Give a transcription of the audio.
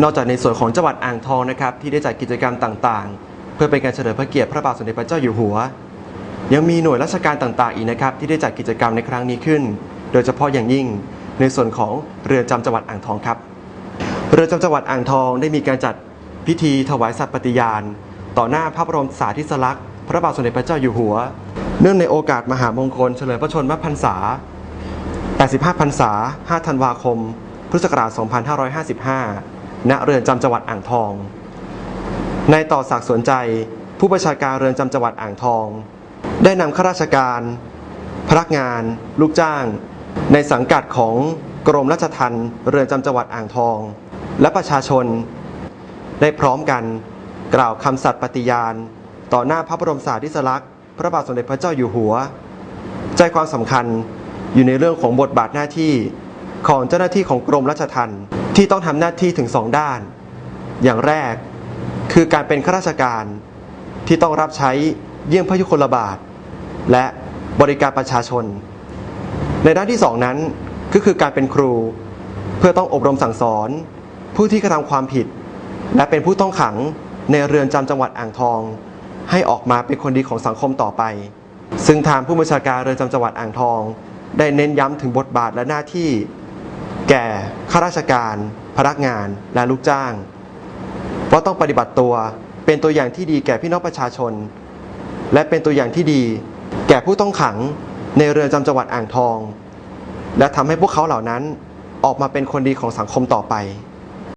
นอกจากในส่วนของจังหวัดอ่างทองนะครับที่ได้จัดกิจกรรมต่างๆ เพื่อเป็นการเฉลิมพระเกียรติพระบาทสมเด็จพระเจ้าอยู่หัว ยังมีหน่วยราชการต่างๆ อีกนะครับที่ได้จัดกิจกรรมในครั้งนี้ขึ้น โดยเฉพาะอย่างยิ่งในส่วนของเรือนจำจังหวัดอ่างทองครับ เรือนจำจังหวัดอ่างทองได้มีการจัดพิธีถวายสัตย์ปฏิญาณ ต่อหน้าพระบรมสารีสลักษณ์พระบาทสมเด็จพระเจ้าอยู่หัว เนื่องในโอกาสมหามงคลเฉลิมพระชนมพรรษา 85 พรรษา 5 ธันวาคม พุทธศักราช 2555 ณเรือนจำจังหวัดอ่างทองนายต่อศักดิ์สวนใจผู้ประชาการเรือนจำจังหวัดอ่างทอง ได้นำข้าราชการ พนักงาน ลูกจ้าง ในสังกัดของกรมราชทัณฑ์เรือนจำจังหวัดอ่างทอง และประชาชน ได้พร้อมกันกล่าวคำสัตย์ปฏิญาณ ต่อหน้าพระบรมสารีสลักษณ์พระบาทสมเด็จพระเจ้าอยู่หัว ใจความสำคัญอยู่ในเรื่องของบทบาทหน้าที่ของเจ้าหน้าที่ของกรมราชทัณฑ์ ที่ต้องทำหน้าที่ถึงสองด้าน อย่างแรกคือการเป็นข้าราชการที่ต้องรับใช้เยี่ยงพระยุคลบาท และบริการประชาชน ในด้านที่สองนั้นก็คือการเป็นครูเพื่อต้องอบรมสั่งสอน ผู้ที่กระทำความผิด และเป็นผู้ต้องขังในเรือนจำจังหวัดอ่างทอง ให้ออกมาเป็นคนดีของสังคมต่อไป ซึ่งทางผู้บัญชาการเรือนจำจังหวัดอ่างทอง ได้เน้นย้ำถึงบทบาทและหน้าที่ แก่ข้าราชการ พนักงานและลูกจ้าง ว่าต้องปฏิบัติตัวเป็นตัวอย่างที่ดีแก่พี่น้องประชาชน และเป็นตัวอย่างที่ดี แก่ผู้ต้องขังในเรือนจำจังหวัดอ่างทอง และทำให้พวกเขาเหล่านั้นออกมาเป็นคนดีของสังคมต่อไป